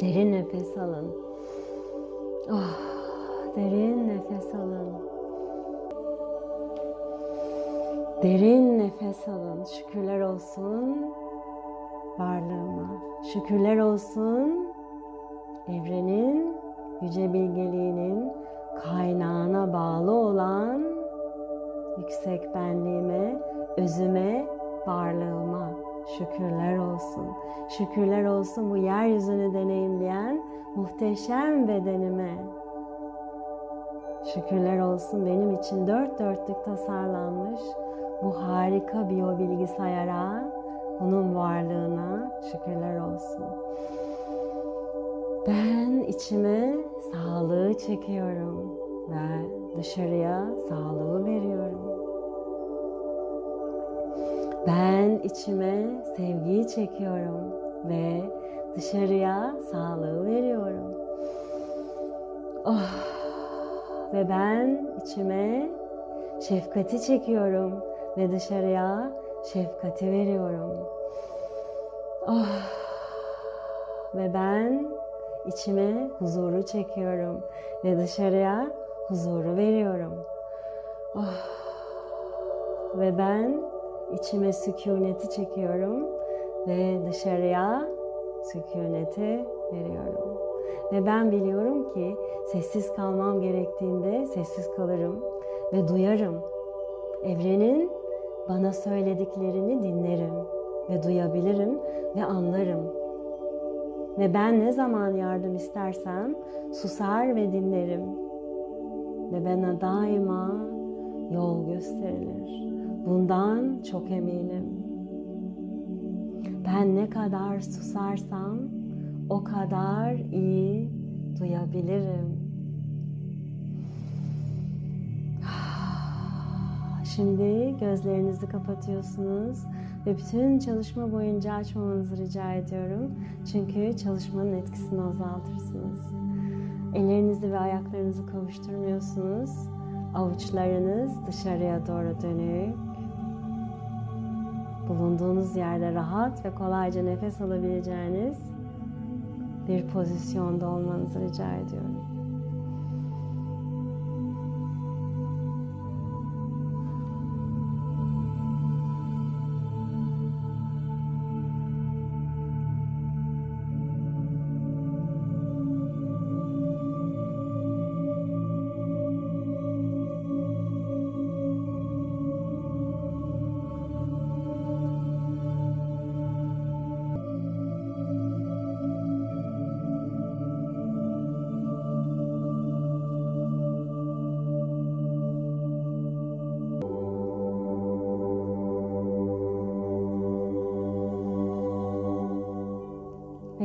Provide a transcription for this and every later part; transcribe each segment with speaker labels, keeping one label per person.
Speaker 1: Derin nefes alın. Oh, derin nefes alın. Derin nefes alın. Şükürler olsun varlığıma. Şükürler olsun evrenin yüce bilgeliğinin kaynağına bağlı olan yüksek benliğime, özüme, varlığıma şükürler olsun. Şükürler olsun bu yeryüzünü deneyimleyen muhteşem bedenime. Şükürler olsun benim için dört dörtlük tasarlanmış bu harika biyobilgisayara, bunun varlığına şükürler olsun. Ben içime sağlığı çekiyorum ve dışarıya sağlığı Ben içime sevgiyi çekiyorum ve dışarıya sağlığı veriyorum. Oh. Ve ben içime şefkati çekiyorum ve dışarıya şefkati veriyorum. Oh. Ve ben içime huzuru çekiyorum ve dışarıya huzuru veriyorum. Oh. Ve ben içime sükuneti çekiyorum ve dışarıya sükuneti veriyorum. Ve ben biliyorum ki sessiz kalmam gerektiğinde sessiz kalırım ve duyarım. Evrenin bana söylediklerini dinlerim ve duyabilirim ve anlarım. Ve ben ne zaman yardım istersem susar ve dinlerim. Ve bana daima. Bundan çok eminim. Ben ne kadar susarsam o kadar iyi duyabilirim. Şimdi gözlerinizi kapatıyorsunuz ve bütün çalışma boyunca açmamanızı rica ediyorum. Çünkü çalışmanın etkisini azaltırsınız. Ellerinizi ve ayaklarınızı kavuşturmuyorsunuz. Avuçlarınız dışarıya doğru dönük. Bulunduğunuz yerde rahat ve kolayca nefes alabileceğiniz bir pozisyonda olmanızı rica ediyorum.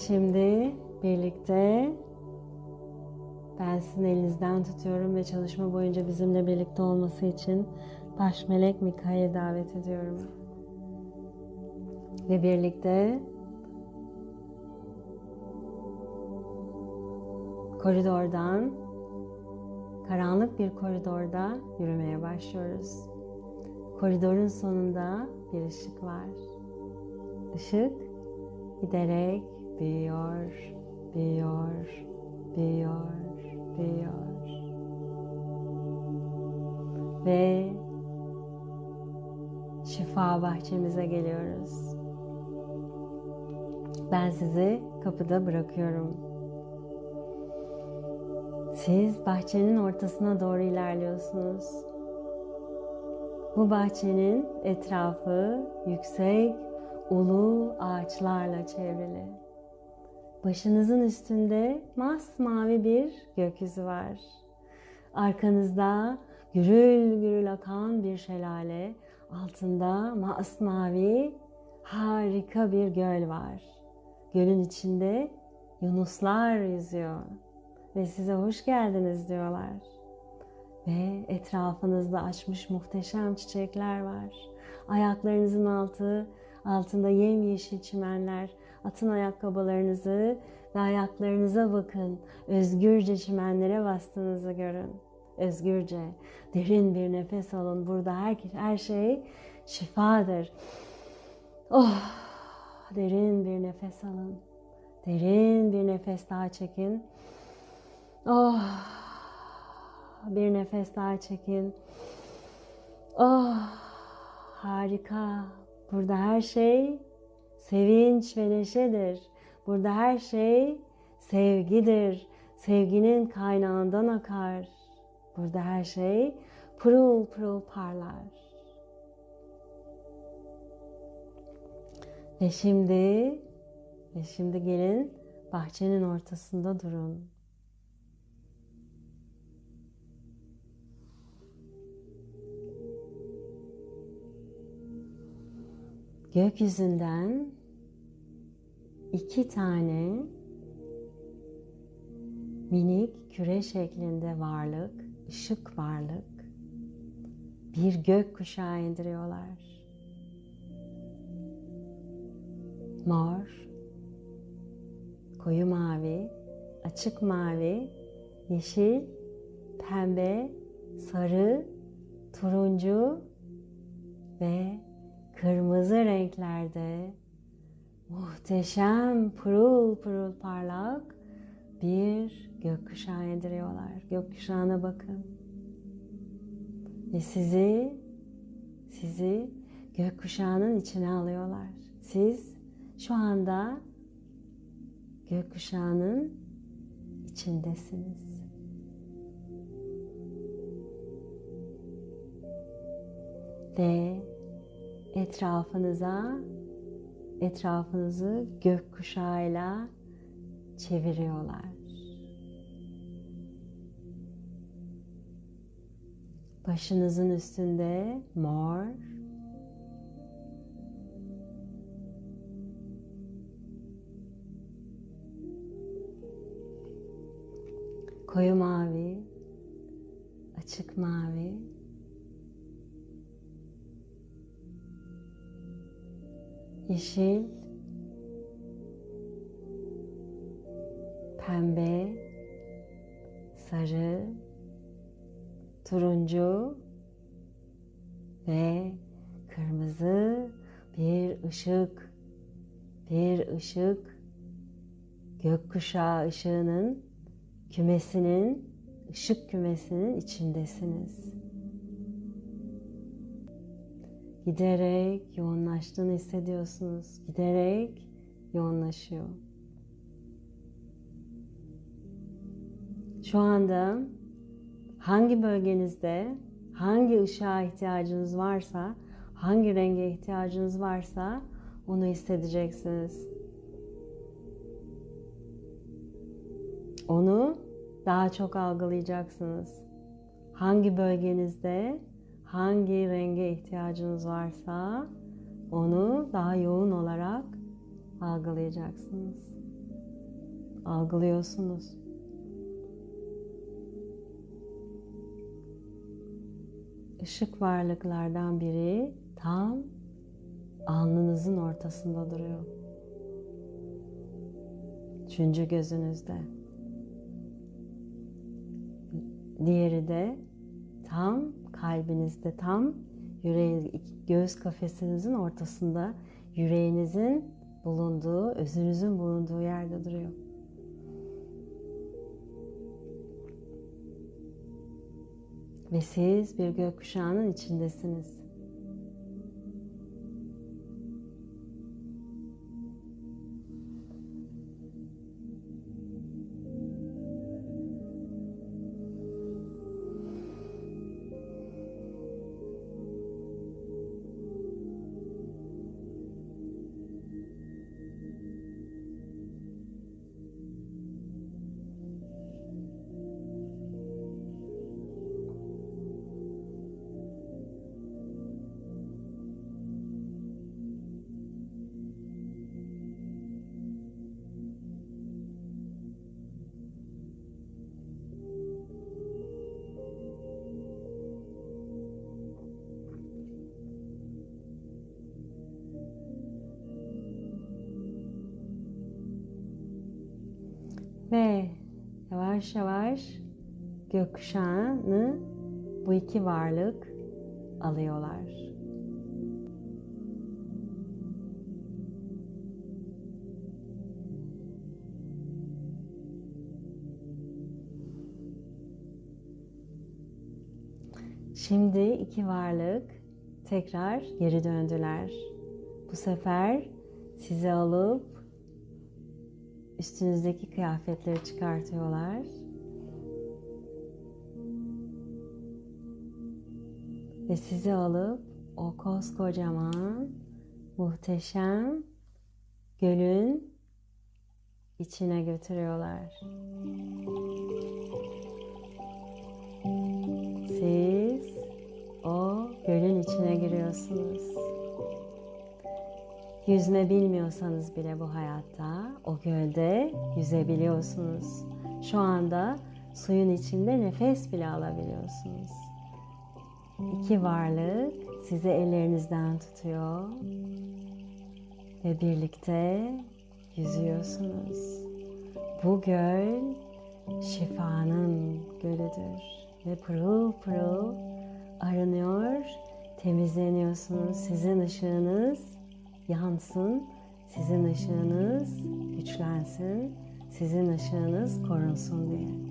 Speaker 1: Şimdi birlikte ben sizin elinizden tutuyorum ve çalışma boyunca bizimle birlikte olması için baş melek Mika'yı davet ediyorum. Ve birlikte koridordan karanlık bir koridorda yürümeye başlıyoruz. Koridorun sonunda bir ışık var. Işık giderek büyüyor, büyüyor, büyüyor, büyüyor. Ve şifa bahçemize geliyoruz. Ben sizi kapıda bırakıyorum. Siz bahçenin ortasına doğru ilerliyorsunuz. Bu bahçenin etrafı yüksek, ulu ağaçlarla çevrili. Başınızın üstünde masmavi bir gökyüzü var. Arkanızda gürül gürül akan bir şelale, altında masmavi harika bir göl var. Gölün içinde yunuslar yüzüyor ve size hoş geldiniz diyorlar. Ve etrafınızda açmış muhteşem çiçekler var. Ayaklarınızın altı altında yemyeşil çimenler. Atın ayakkabılarınızı ve ayaklarınıza bakın. Özgürce çimenlere bastığınızı görün. Özgürce, derin bir nefes alın. Burada her, her şey şifadır. Oh, derin bir nefes alın. Derin bir nefes daha çekin. Oh. Bir nefes daha çekin. Oh. Harika. Burada her şey sevinç ve neşedir. Burada her şey sevgidir. Sevginin kaynağından akar. Burada her şey pırıl pırıl parlar. Ve şimdi ve şimdi gelin bahçenin ortasında durun. Gökyüzünden iki tane minik küre şeklinde varlık, ışık varlık bir gök kuşağı indiriyorlar. Mor, koyu mavi, açık mavi, yeşil, pembe, sarı, turuncu ve kırmızı renklerde muhteşem pırıl pırıl parlak bir gökkuşağı indiriyorlar. Gökkuşağına bakın. Ve sizi sizi gökkuşağının içine alıyorlar. Siz şu anda gökkuşağının içindesiniz. Ve etrafınıza etrafınızı gökkuşağıyla çeviriyorlar. Başınızın üstünde mor, koyu mavi, açık mavi, yeşil, pembe, sarı, turuncu ve kırmızı bir ışık, bir ışık gökkuşağı ışığının kümesinin, ışık kümesinin içindesiniz. Giderek yoğunlaştığını hissediyorsunuz. Giderek yoğunlaşıyor. Şu anda hangi bölgenizde hangi ışığa ihtiyacınız varsa, hangi renge ihtiyacınız varsa onu hissedeceksiniz. Onu daha çok algılayacaksınız. Hangi bölgenizde hangi renge ihtiyacınız varsa onu daha yoğun olarak algılayacaksınız. Algılıyorsunuz. Işık varlıklardan biri tam alnınızın ortasında duruyor. Üçüncü gözünüzde. Diğeri de tam kalbinizde, tam yüreğiniz, göğüs kafesinizin ortasında yüreğinizin bulunduğu, özünüzün bulunduğu yerde duruyor. Ve siz bir gökkuşağının içindesiniz. yavaş yavaş gökkuşağını bu iki varlık alıyorlar. Şimdi iki varlık tekrar geri döndüler. Bu sefer sizi alıp üstünüzdeki kıyafetleri çıkartıyorlar. Ve sizi alıp o koskocaman, muhteşem gölün içine götürüyorlar. Siz o gölün içine giriyorsunuz. Yüzme bilmiyorsanız bile bu hayatta o gölde yüzebiliyorsunuz. Şu anda suyun içinde nefes bile alabiliyorsunuz. İki varlık sizi ellerinizden tutuyor ve birlikte yüzüyorsunuz. Bu göl şifanın gölüdür ve pırıl pırıl arınıyor, temizleniyorsunuz. Sizin ışığınız yansın, sizin ışığınız güçlensin, sizin ışığınız korunsun diye.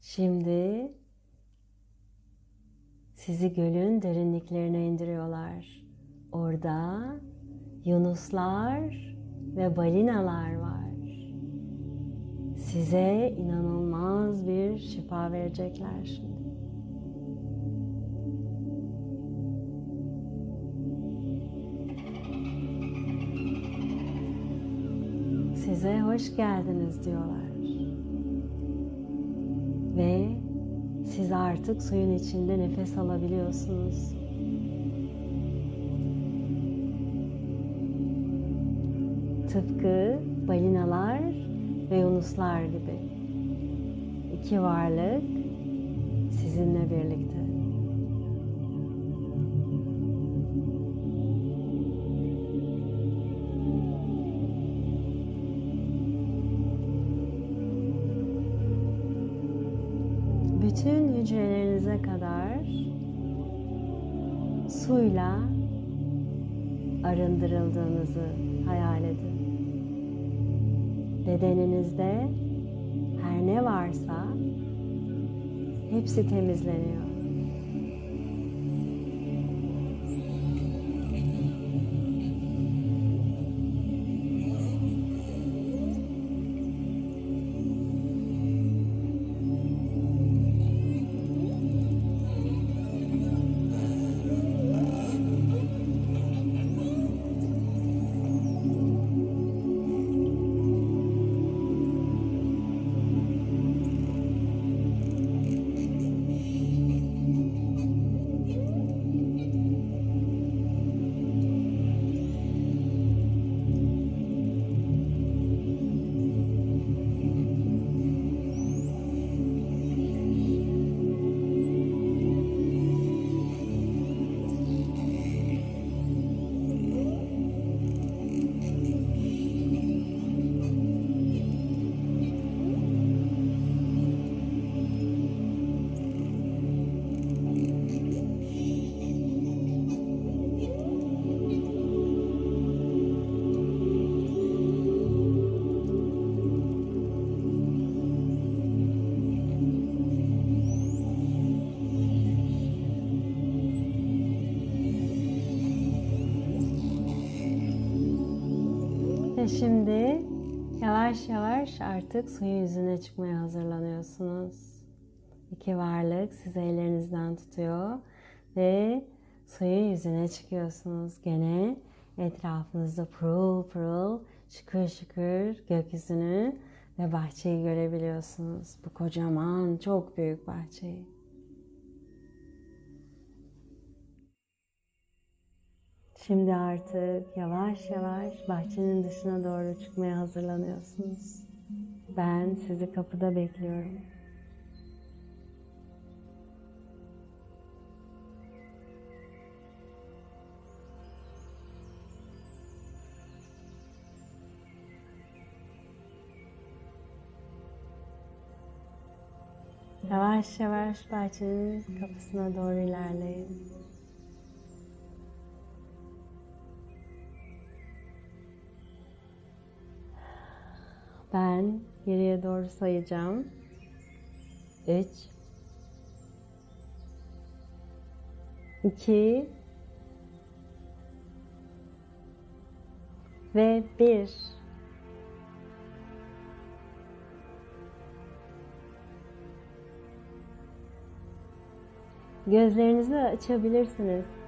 Speaker 1: Şimdi sizi gölün derinliklerine indiriyorlar. Orada yunuslar ve balinalar var. Size inanılmaz bir şifa verecekler şimdi. Size hoş geldiniz diyorlar. Ve siz artık suyun içinde nefes alabiliyorsunuz. Tıpkı balinalar ve yunuslar gibi. İki varlık sizinle birlikte. bütün hücrelerinize kadar suyla arındırıldığınızı hayal edin. Bedeninizde her ne varsa hepsi temizleniyor. Ve şimdi yavaş yavaş artık suyun yüzüne çıkmaya hazırlanıyorsunuz. İki varlık sizi ellerinizden tutuyor ve suyun yüzüne çıkıyorsunuz. Gene etrafınızda pırıl pırıl şıkır şıkır gökyüzünü ve bahçeyi görebiliyorsunuz. Bu kocaman çok büyük bahçeyi. Şimdi artık yavaş yavaş bahçenin dışına doğru çıkmaya hazırlanıyorsunuz. Ben sizi kapıda bekliyorum. Yavaş yavaş bahçenin kapısına doğru ilerleyin. Geriye doğru sayacağım. 3 2 ve 1 Gözlerinizi açabilirsiniz.